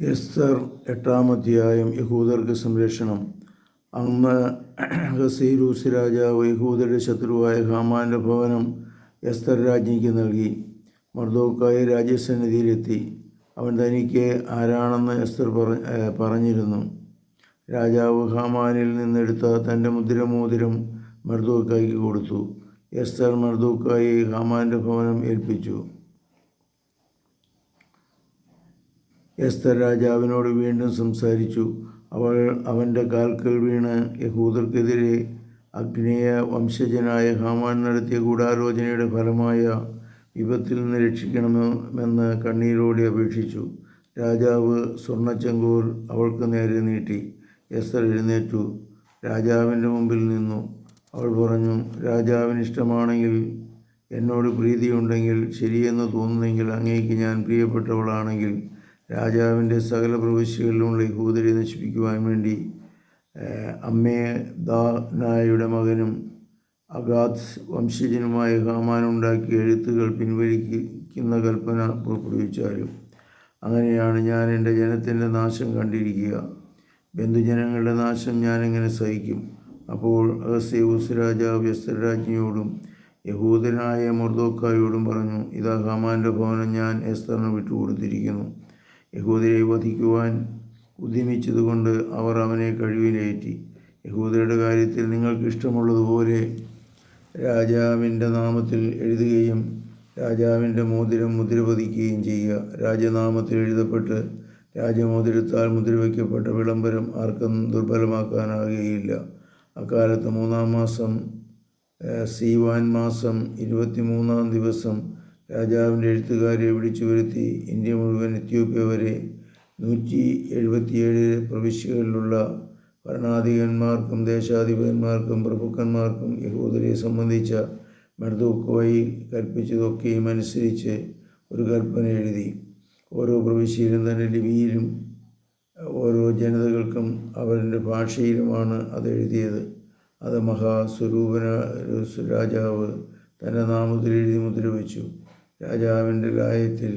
എസ്തർ എട്ടാം അധ്യായം യഹൂദർക്ക് സംരക്ഷണം. അന്ന് ഹസീരൂസ് രാജാവ് യഹൂദരുടെ ശത്രുവായ ഹാമാന്റെ ഭവനം എസ്തർ രാജ്ഞിക്ക് നൽകി. മർദോക്കായി രാജ്യസന്നിധിയിലെത്തി അവൻ തനിക്ക് ആരാണെന്ന് എസ്തർ പറ പറഞ്ഞിരുന്നു. രാജാവ് ഹാമാനിൽ നിന്നെടുത്ത തന്റെ മുദ്രമോതിരം മർദോക്കായിക്ക് കൊടുത്തു. എസ്തർ മർദോക്കായി ഹാമാന്റെ ഭവനം ഏൽപ്പിച്ചു. എസ്തർ രാജാവിനോട് വീണ്ടും സംസാരിച്ചു. അവൾ അവന്റെ കാൽക്കൽ വീണ് യഹൂദർക്കെതിരെ അഗ്നേയ വംശജനായ ഹാമാൻ നടത്തിയ ഗൂഢാലോചനയുടെ ഫലമായ വിപത്തിൽ നിന്ന് രക്ഷിക്കണമെന്ന് കണ്ണീരോടെ അപേക്ഷിച്ചു. രാജാവ് സ്വർണച്ചെങ്കൂർ അവൾക്ക് നേരെ നീട്ടി. എസ്തർ എഴുന്നേറ്റു. രാജാവിന്റെ മുമ്പിൽ നിന്നു. അവൾ പറഞ്ഞു രാജാവിന് ഇഷ്ടമാണെങ്കിൽ എന്നോട് പ്രീതിയുണ്ടെങ്കിൽ ശരിയെന്ന് തോന്നുന്നെങ്കിൽ അങ്ങേക്ക് ഞാൻ പ്രിയപ്പെട്ടവളാണെങ്കിൽ രാജാവിന്റെ സകല പ്രവിശ്യകളിലുമുള്ള യഹൂദരെ നശിപ്പിക്കുവാൻ വേണ്ടി അമ്മേ ദാനായുടെ മകനും അഗാദ് വംശജനുമായ ഹാമാൻ ഉണ്ടാക്കിയ എഴുത്തുകൾ പിൻവലിക്കുന്ന കൽപ്പന പുറപ്പെടുവിച്ചാലും അങ്ങനെയാണ് ഞാൻ എന്റെ ജനത്തിന്റെ നാശം കണ്ടിരിക്കുക. ബന്ധുജനങ്ങളുടെ നാശം ഞാനെങ്ങനെ സഹിക്കും? അപ്പോൾ അഗസ്യൂസ് രാജാവ് യസ്തരാജ്ഞിയോടും യഹൂദനായ മൊർദോക്കായോടും പറഞ്ഞു ഇതാ ഹമാന്റെ ഭവനം ഞാൻ എസ്തറിന് വിട്ടുകൊടുത്തിരിക്കുന്നു. യഹൂദരെ വധിക്കുവാൻ ഉദ്യമിച്ചതുകൊണ്ട് അവർ അവനെ കഴിവിലേറ്റി. യഹൂദരുടെ കാര്യത്തിൽ നിങ്ങൾക്ക് ഇഷ്ടമുള്ളതുപോലെ രാജാവിന്റെ നാമത്തിൽ എഴുതുകയും രാജാവിന്റെ മോതിരം മുദ്ര പതിക്കുകയും ചെയ്യുക. രാജനാമത്തിൽ എഴുതപ്പെട്ട് രാജമോതിരത്താൽ മുദ്രവയ്ക്കപ്പെട്ട വിളംബരം ആർക്കും ദുർബലമാക്കാനാകുകയില്ല. അക്കാലത്ത് മൂന്നാം മാസം സീവാൻ മാസം ഇരുപത്തി മൂന്നാം ദിവസം രാജാവിന്റെ എഴുത്തുകാരെ വിളിച്ചു വരുത്തി ഇന്ത്യ മുഴുവൻ എത്യോപ്യ വരെ നൂറ്റി എഴുപത്തിയേഴ് പ്രവിശ്യകളിലുള്ള ഭരണാധികന്മാർക്കും ദേശാധിപന്മാർക്കും പ്രഭുക്കന്മാർക്കും യഹൂദരെ സംബന്ധിച്ച മെർദോക്കോയി കൽപ്പിച്ചതൊക്കെയും അനുസരിച്ച് ഒരു കൽപ്പന എഴുതി. ഓരോ പ്രവിശ്യയിലും തന്നെ ലിപിയിലും ഓരോ ജനതകൾക്കും അവരുടെ ഭാഷയിലുമാണ് അത് എഴുതിയത്. അത് മഹാസ്വരൂപന രാജാവ് തന്റെ നാമത്തിൽ എഴുതി മുദ്ര വെച്ചു രാജാവിന്റെ ലായത്തിൽ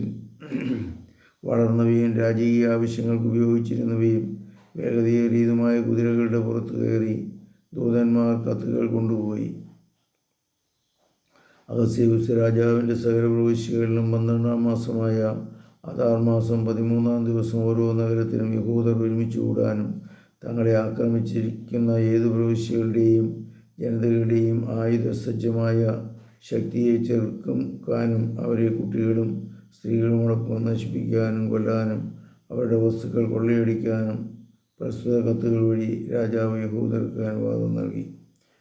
വളർന്നവയും രാജകീയ ആവശ്യങ്ങൾക്ക് ഉപയോഗിച്ചിരുന്നവയും വേഗതയേറിയതുമായ കുതിരകളുടെ പുറത്ത് കയറി ദൂതന്മാർ കത്തുകൾ കൊണ്ടുപോയി. അഗസ്യൂസ് രാജാവിന്റെ സകല പ്രവിശ്യകളിലും പന്ത്രണ്ടാം മാസമായ അതാർ മാസം പതിമൂന്നാം ദിവസം ഓരോ നഗരത്തിലും യഹൂദർ ഒരുമിച്ച് കൂടാനും തങ്ങളെ ആക്രമിച്ചിരിക്കുന്ന ഏത് പ്രവിശ്യകളുടെയും ജനതകളുടെയും ആയുധസജ്ജമായ ശക്തിയെ ചെറുക്കാനും അവരെ കുട്ടികളും സ്ത്രീകളുമടക്കം നശിപ്പിക്കാനും കൊല്ലാനും അവരുടെ വസ്തുക്കൾ കൊള്ളയടിക്കാനും പ്രസ്തുത കത്തുകൾ വഴി രാജാവ് യഹൂദർക്ക് അനുവാദം നൽകി.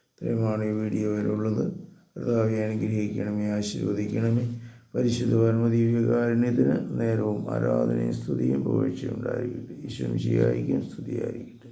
ഇത്രയുമാണ് ഈ വീഡിയോയിലുള്ളത് കർത്താവെ അനുഗ്രഹിക്കണമേ ആശീർവദിക്കണമേ. പരിശുദ്ധ പരമദീവ്യകാരുണ്യത്തിന് നേരവും ആരാധനയും സ്തുതിയും പുകഴ്ചയും ഉണ്ടായിരിക്കട്ടെ. ഈശ്വരം ശരിയായിരിക്കും സ്തുതിയായിരിക്കട്ടെ.